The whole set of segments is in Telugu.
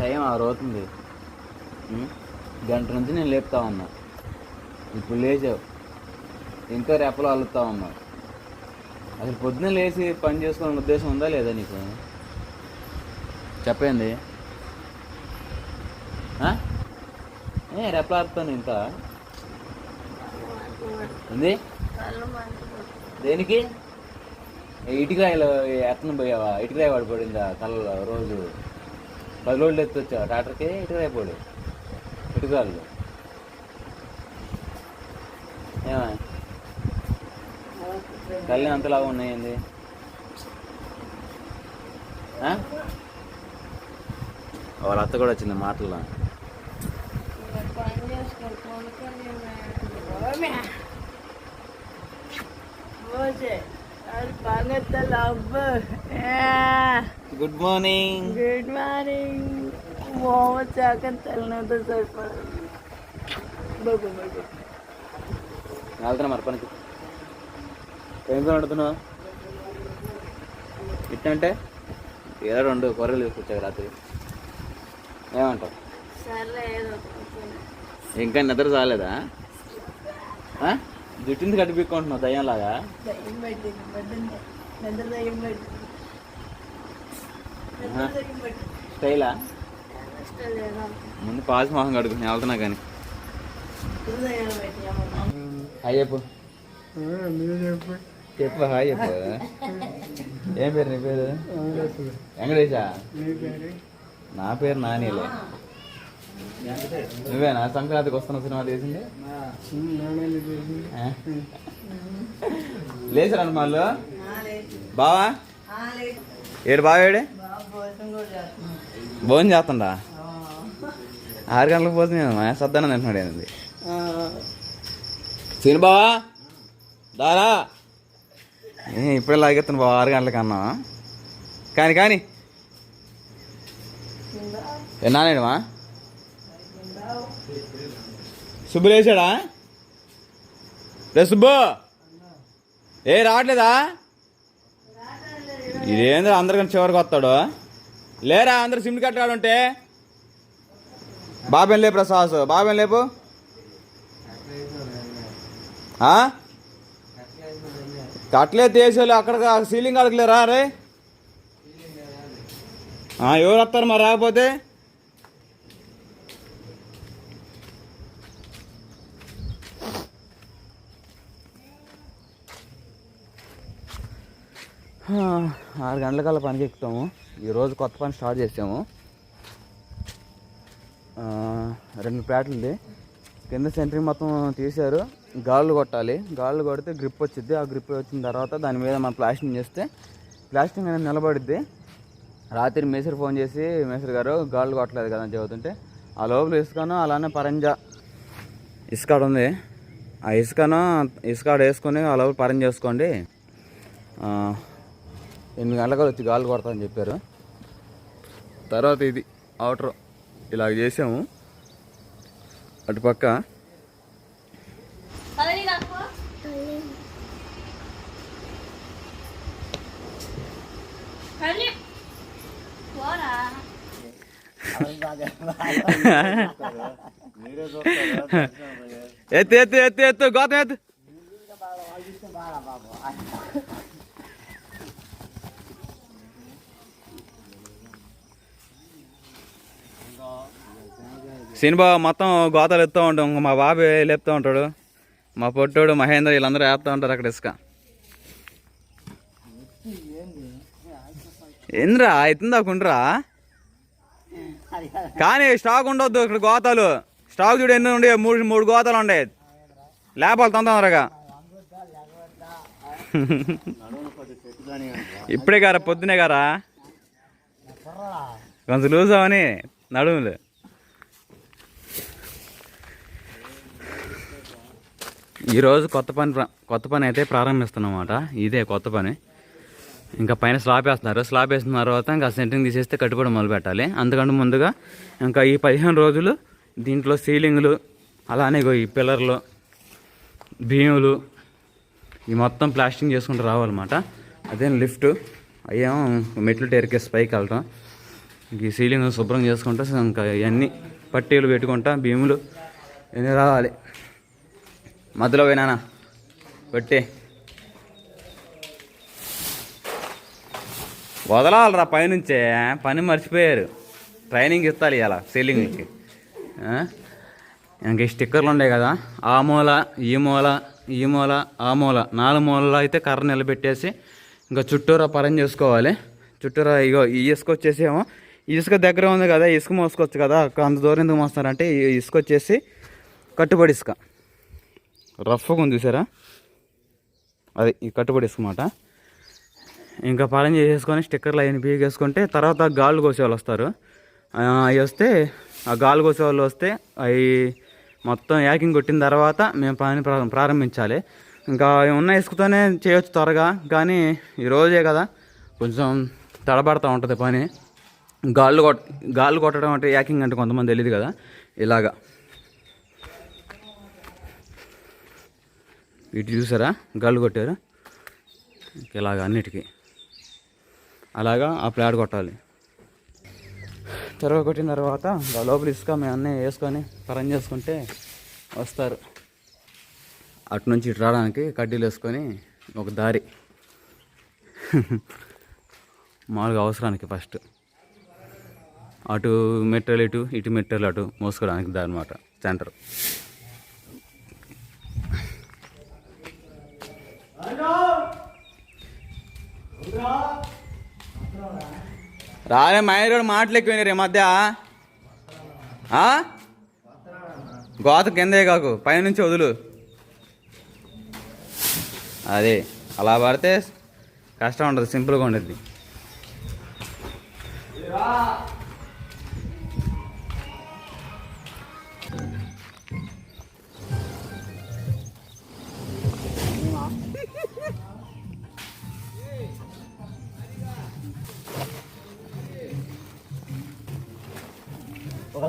టైం ఆరు అవుతుంది. గంట నుంచి నేను లేపుతా ఉన్నా. ఇప్పుడు లేచావు. ఇంకా రెప్పలు అల్లుతా ఉన్నావు అసలు పొద్దున లేచి పని చేసుకోవాలని ఉద్దేశం ఉందా లేదా నీకు? చెప్పండి ఏ రెప్పలు ఆడుతాను ఇంకా? ఉంది దేనికి? ఇటుకాయలు ఎత్తన పోయావా? ఇటుకాయ పడిపోయిందా కళ్ళలో రోజు? పది రోజులు ఎత్తి డాక్టర్కి ఇటు పోడు ఇటుకాయలు ఏమా? కళ్ళు అంతలాగా ఉన్నాయండి. వాళ్ళ అత్త కూడా వచ్చింది మాటల్లో. పని గుడ్ మార్నింగ్ గుడ్ మార్నింగ్ మోమ చాకని తలనతో సరిపడదు బాబు బాబు. వెళ్తున్నా మరి పనికి. ఏం పని అడుగుతున్నావు ఇట్టంటే ఏదో రెండు కూరలు తీసుకొచ్చావు రాత్రి. ఏమంటావు? ఇంకా నిద్ర చాలేదా ఆ? జుట్టింది కట్టిపిక్కుంటున్నావు దయ్యంలాగా? స్టైలా? ముందు పాస్ మొహం కడుగు నేను వెళ్తున్నా కానీ. హాయ్ చెప్పు. చెప్పు. హాయ్ చెప్పు. ఏం పేరు నీ పేరు? వెంకటేశా? నా పేరు? నానిలే. నువ్వేనా? సంక్రాంతికి వస్తున్న సినిమా తీసింది? లేచారండి వాళ్ళు బావా? ఏడు బావేడే బాబు భోజనం చేస్తుండా? ఆరు గంటలకు భోజనం సద్దనం తింటున్నాడు ఏంది? సీను బావా. దారా. ఏ, ఇప్పుడే లాగెత్తాను బావ ఆరు గంటలకు అన్నా. కానీ కానీ. ఎన్నానేడుమా సుబ్బు లేచాడా రే సుబ్బు! ఏ రావట్లేదా? ఇదేంద్ర అందరికన్నా చివరికి వస్తాడు. లేరా అందరు సిమ్ కట్టాడు ఉంటే? బాబేం లేపు ప్రసాద్ బాబేం లేపు? ఆ? కట్లే తీసేళ్ళు అక్కడ సీలింగ్ అడగలేరా రే? ఎవరు వస్తారు మరి రాకపోతే? ఆరు ఆరు గంటలకల్లా పనికి ఎక్కుతాము ఈరోజు కొత్త పని స్టార్ట్ చేసాము. రెండు రెండు ఉంది కింద సెంటరింగ్ మొత్తం తీశారు. గాళ్ళు కొట్టాలి. గాళ్ళు కొడితే గ్రిప్ వచ్చింది ఆ గ్రిప్ వచ్చిన తర్వాత దాని మీద మనం ప్లాస్టింగ్ చేస్తే ప్లాస్టింగ్ అనేది నిలబడిద్ది. రాత్రి మేసర్ ఫోన్ చేసి మేసర్ గారు గాళ్ళు కొట్టలేదు కదా అని చెబుతుంటే ఆ లోపల ఇసుకను అలానే పరంజా ఇసుకాడ ఉంది. ఆ ఇసుకను ఇసుకాడ వేసుకొని ఆ లోపల పరం చేసుకోండి ఎనిమిది గంటలకు వచ్చి గాలి కొడతా అని చెప్పారు. తర్వాత ఇది అవుటర్ ఇలా చేసాము. అటుపక్క ఎత్తు ఎత్తు ఎత్తు ఎత్తు గోతం ఎత్తు. సినిమా మొత్తం గోతాలు ఎత్తూ ఉంటాం. మా బాబు లేపుతూ ఉంటాడు. మా పొట్టోడు మహేంద్ర వీళ్ళందరూ వేస్తూ ఉంటారు అక్కడ ఇసుక. ఎందురా ఎత్తుందా కుండ్రా కానీ స్టాక్ ఉండొద్దు ఇక్కడ గోతాలు. స్టాక్ చూడు ఎన్ని ఉండే మూడు మూడు గోతాలు ఉండే లేపాలి తొందరగా. ఇప్పుడే గారా పొద్దునే గారా? కొంచెం లూజ్ అవని నడుములు. ఈరోజు కొత్త పని ప్ర- కొత్త పని అయితే ప్రారంభిస్తున్నమాట ఇదే కొత్త పని. ఇంకా పైన స్లాబ్ వేస్తున్నారు. స్లాబ్ వేసిన తర్వాత ఇంకా సెంటరింగ్ తీసేస్తే కట్టుబడి మొదలు పెట్టాలి. అందుకంటే ముందుగా ఇంకా ఈ పదిహేను రోజులు దీంట్లో సీలింగ్లు అలానే ఈ పిల్లర్లు భీములు ఈ మొత్తం ప్లాస్టింగ్ చేసుకుంటూ రావాలన్నమాట. అదే లిఫ్ట్. అయ్యాము మెట్లు టేరికేసి పైకి వెళ్ళటం ఈ సీలింగ్ శుభ్రం చేసుకుంటా ఇంకా ఇవన్నీ పట్టీలు పెట్టుకుంటా భీములు ఇవన్నీ రావాలి. మధ్యలో పోయినా పెట్టే. వదలాలరా పైనుంచే. పని మర్చిపోయారు. ట్రైనింగ్ ఇస్తాలి ఇలా సీలింగ్కి ఇంకా ఈ స్టిక్కర్లు ఉన్నాయి కదా ఆ మూల ఈ మూల ఈ మూల ఆ మూల. నాలుగు మూలలో అయితే కర్ర నిలబెట్టేసి ఇంకా చుట్టూరా పరం చేసుకోవాలి. చుట్టూరా ఇగో ఈ ఇసుక వచ్చేసి ఏమో ఈ ఇసుక దగ్గర ఉంది కదా ఇసుక మోసుకోవచ్చు కదా అంత దూరం ఎందుకు మోస్తారంటే ఈ ఇసుక వచ్చేసి కట్టుబడి ఇసుక. రఫ్గా ఉంది చూసారా? అది ఈ కట్టుబడి ఇసుక ఇంకా పాలన చేసేసుకొని స్టిక్కర్లు అవన్నీ పీకేసుకుంటే తర్వాత గాళ్ళు కోసే వాళ్ళు వస్తారు. అవి వస్తే ఆ గాలి కోసే వాళ్ళు వస్తే అవి మొత్తం యాకింగ్ కొట్టిన తర్వాత మేము పని ప్రారంభించాలి. ఇంకా ఉన్న ఇసుకతోనే చేయొచ్చు త్వరగా కానీ ఈ రోజే కదా కొంచెం తడబడతా ఉంటుంది పని. గాళ్ళు కొట్ గాళ్ళు కొట్టడం అంటే యాకింగ్ అంటే కొంతమంది తెలియదు కదా ఇలాగా. ఇటు చూసారా? గాళ్ళు కొట్టారు. ఇలాగ అన్నిటికీ. అలాగా ఆ ప్లాట్ కొట్టాలి. తెరవ కొట్టిన తర్వాత లోపల ఇసుక మేము అన్నీ వేసుకొని పరం చేసుకుంటే వస్తారు. అటు నుంచి ఇటు రావడానికి కడ్డీలు వేసుకొని ఒక దారి. మామూలుగా అవసరానికి ఫస్ట్. అటు మెట్టెలు ఇటు ఇటు మెట్టెలు అటు మోసుకోవడానికి దారి అనమాట సెంటర్. రాలే మైరోడు మాటలు ఎక్కువైనారు ఈ మధ్య. ఆ? గోత కిందే కాకు పైనుంచి వదులు. అదే అలా పడితే కష్టం ఉండదు సింపుల్గా ఉండద్ది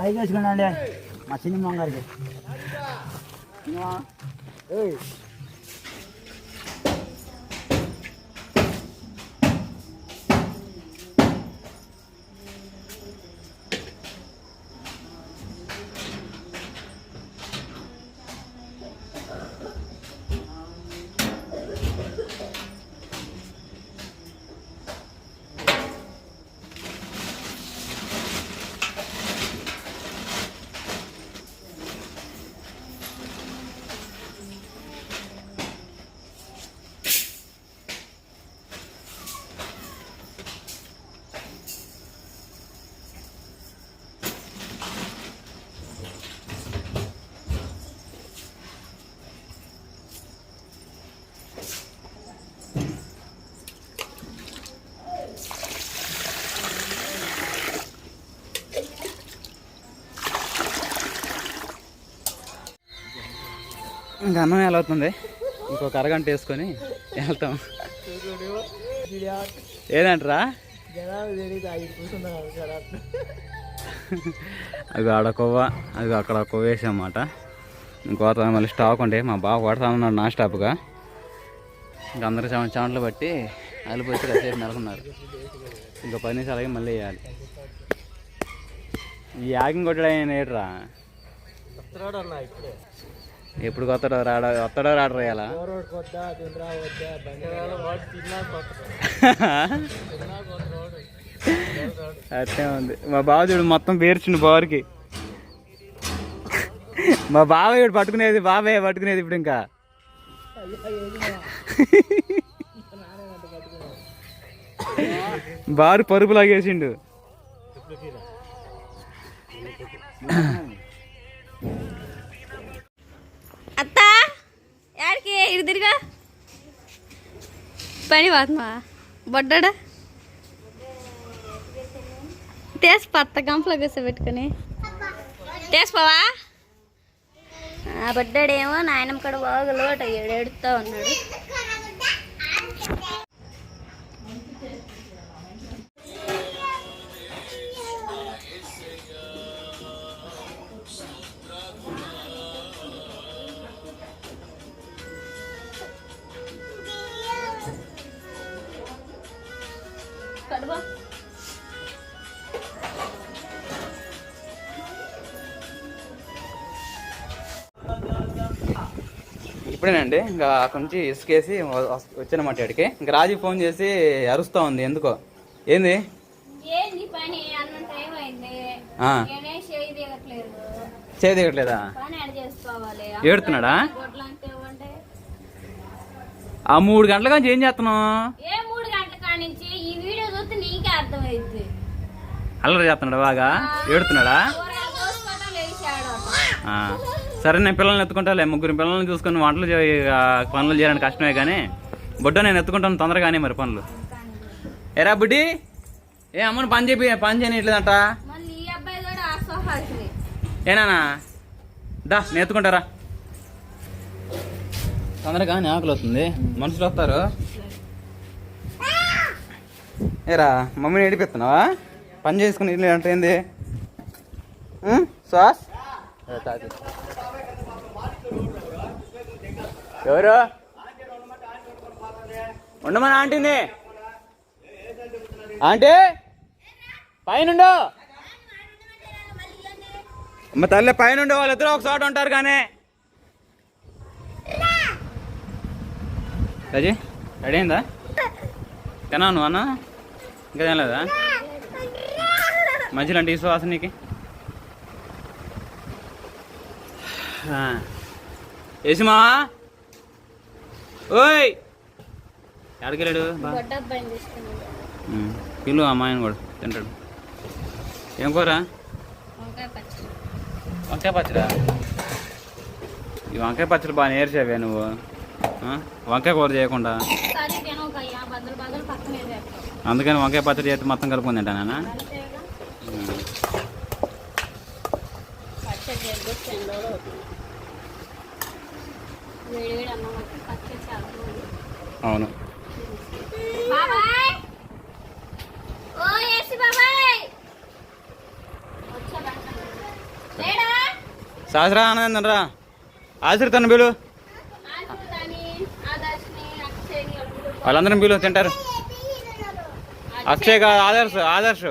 ఒక లైక్ వేసుకోండి మా చిన్న ఇంకా అన్నం ఎలా అవుతుంది? ఇంకొక అరగంట వేసుకొని వెళ్తాం. ఏదంటరా? అవి అది ఆడ అది అక్కడ కొవ్వ వేసామన్నమాట. ఇంకోత మళ్ళీ స్టాక్ ఉండే మా బావ కొడతా ఉన్నాడు నా స్టాప్గా. ఇంక అందరూ చెమ చెమటలు బట్టి అలిపోయి కాసేపు నెలకొన్నారు ఇంకా పది నిమిషాలు అలాగే మళ్ళీ వేయాలి. ఈ యాగింగ్ కొట్టడం ఆయన ఏట్రా ఇప్పుడే. ఎప్పుడు కొత్తడో రాడో వస్తాడో రాడు వేయాలా అట్టే ఉంది. మా బావ చూడు మొత్తం పేర్చిండు బావరికి. మా బావ ఇప్పుడు పట్టుకునేది బాబాయ్ పట్టుకునేది ఇప్పుడు ఇంకా. బారు పరుపు లాగేసిండు యాడికి ఇటు తిరిగా. పని పోతున్నా బొడ్డాడా. టేస్ట్ పత్త గంపలో కూర్చోబెట్టుకొని టేస్ట్ పోవా? ఆ బొడ్డాడేమో నాయనమ్మ కూడా బాగా లోటు అయ్యాడు ఎడుతూ ఉన్నాడు. ఇప్పుడేనండి. ఇంకా అక్కడి నుంచి ఇసుకేసి వచ్చానమాట ఇక్కడికి. ఇంకా రాజీ ఫోన్ చేసి అరుస్తా ఉంది. ఎందుకో? ఏంది? చేయదిగట్లేదా ఏడుతున్నాడా? ఆ మూడు గంటల నుంచి ఏం చేస్తున్నావు? అల్లరి చేస్తున్నాడా బాగా? ఏడుతున్నాడా? సరే నేను పిల్లల్ని ఎత్తుకుంటాలే. ముగ్గురు పిల్లల్ని చూసుకొని వంటలు పనులు చేయడానికి కష్టమే కానీ బుడ్డ నేను ఎత్తుకుంటాను తొందరగానే మరి పనులు. ఎరా బుడ్డి? ఏ అమ్మను పని చెప్పి పని చేయట్లేదంట మళ్ళీ ఏనానా దా నేను ఎత్తుకుంటారా? తొందరగా ఆకలి వస్తుంది. మనుషులు వస్తారు. ఏరా మమ్మీని ఏడిపిస్తున్నావా? పని చేసుకుని ఇల్లు అంటే ఏంది? సాస్? ఎవరు? ఉండమని ఆంటీని? ఆంటీ? పైన అమ్మ తల్లి పైన వాళ్ళిద్దరూ ఒక చోట ఉంటారు కానీ. రజీ రెడీ అయిందా? తిన్నావు నువ్వు అన్న? ఇంకా తినలేదా? మంచిగా అంటే విశ్వాసం నీకు. వేసిమా ఓయ్! తీసుకున్నాడు పిల్లు అమ్మాయిని కూడా తింటాడు. ఏం కూర? వంకాయ పచ్చడి. ఈ వంకాయ పచ్చడి బాగా నేర్చావే నువ్వు? వంకాయ కూర చేయకుండా. అందుకని వంకాయ పచ్చడి చేస్తే మొత్తం రోజులు అవుతుంది వేడి వేడి అన్నం అంటే పచ్చడి చాలా బాగుంది. అవును. సహస్రా ఆనందం రా. ఆశ్రిత బిలు వాళ్ళందరం బిలు తింటారు. అక్షయ్ కాదు ఆదర్శ్ ఆదర్శ్.